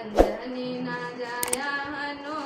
અંજની ના જાયા હનો